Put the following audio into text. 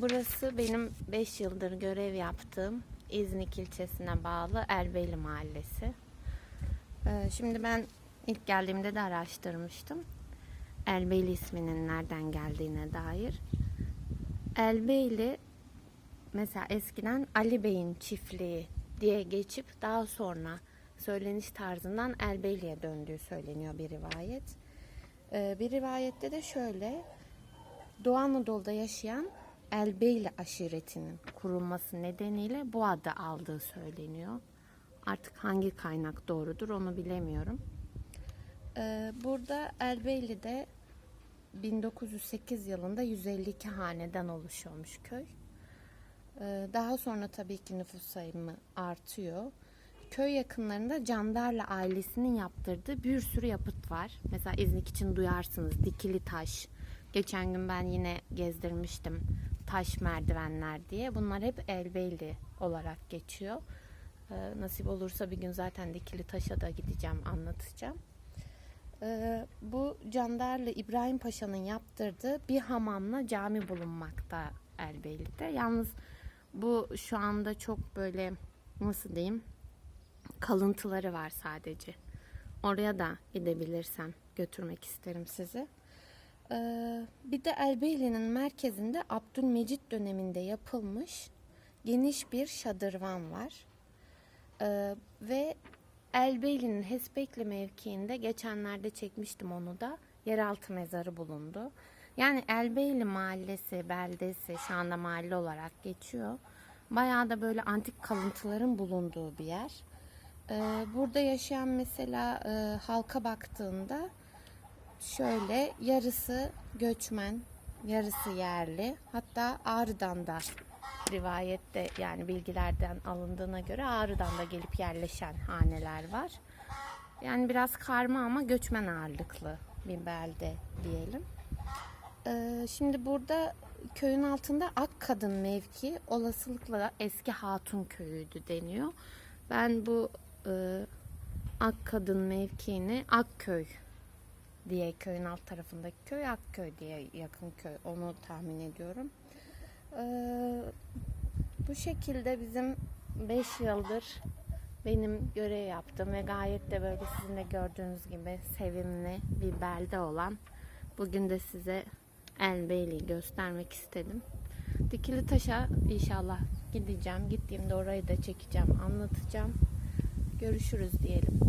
Burası benim 5 yıldır görev yaptığım İznik ilçesine bağlı Erbeyli Mahallesi. Ee, Şimdi ben ilk geldiğimde de araştırmıştım. Erbeyli isminin nereden geldiğine dair. Elbeyli mesela eskiden Ali Bey'in çiftliği diye geçip daha sonra söyleniş tarzından Elbeyli'ye döndüğü söyleniyor bir rivayet. Ee, bir rivayette de şöyle Doğu Anadolu'da yaşayan Elbeyli aşiretinin kurulması nedeniyle bu adı aldığı söyleniyor. Artık hangi kaynak doğrudur onu bilemiyorum. Ee, burada Elbeyli'de 1908 yılında 152 haneden oluşuyormuş köy. Ee, Daha sonra tabii ki nüfus sayımı artıyor. Köy yakınlarında Candarlı ailesinin yaptırdığı bir sürü yapıt var. Mesela İznik için duyarsınız dikili taş. Geçen gün ben yine gezdirmiştim taş merdivenler diye. Bunlar hep Elbeyli olarak geçiyor. Ee, nasip olursa bir gün zaten dikili taşa da gideceğim anlatacağım. Ee, bu Candarlı İbrahim Paşa'nın yaptırdığı bir hamamla cami bulunmakta Erbeyli'de. Yalnız bu şu anda çok böyle nasıl diyeyim kalıntıları var sadece. Oraya da gidebilirsem götürmek isterim sizi. Ee, bir de Erbeyli'nin merkezinde Abdülmecit döneminde yapılmış geniş bir şadırvan var. Ee, ve Elbeyli'nin Hesbekli mevkiinde geçenlerde çekmiştim onu da yeraltı mezarı bulundu. Yani Elbeyli mahallesi, beldesi şu anda mahalle olarak geçiyor. Bayağı da böyle antik kalıntıların bulunduğu bir yer. Ee, burada yaşayan mesela e, halka baktığında şöyle yarısı göçmen, yarısı yerli. Hatta Ağrı'dan da rivayette yani bilgilerden alındığına göre Ağrı'dan da gelip yerleşen haneler var. Yani biraz karma ama göçmen ağırlıklı bir belde diyelim. Ee, şimdi burada köyün altında Ak Kadın mevki olasılıkla eski Hatun köyüydü deniyor. Ben bu e, Ak Kadın mevkiini Akköy diye köyün alt tarafındaki köy Akköy diye yakın köy onu tahmin ediyorum. Ee, bu şekilde bizim 5 yıldır benim görev yaptığım ve gayet de böyle sizin de gördüğünüz gibi sevimli bir belde olan bugün de size Elbeyli'yi göstermek istedim. Dikili Taş'a inşallah gideceğim. Gittiğimde orayı da çekeceğim, anlatacağım. Görüşürüz diyelim.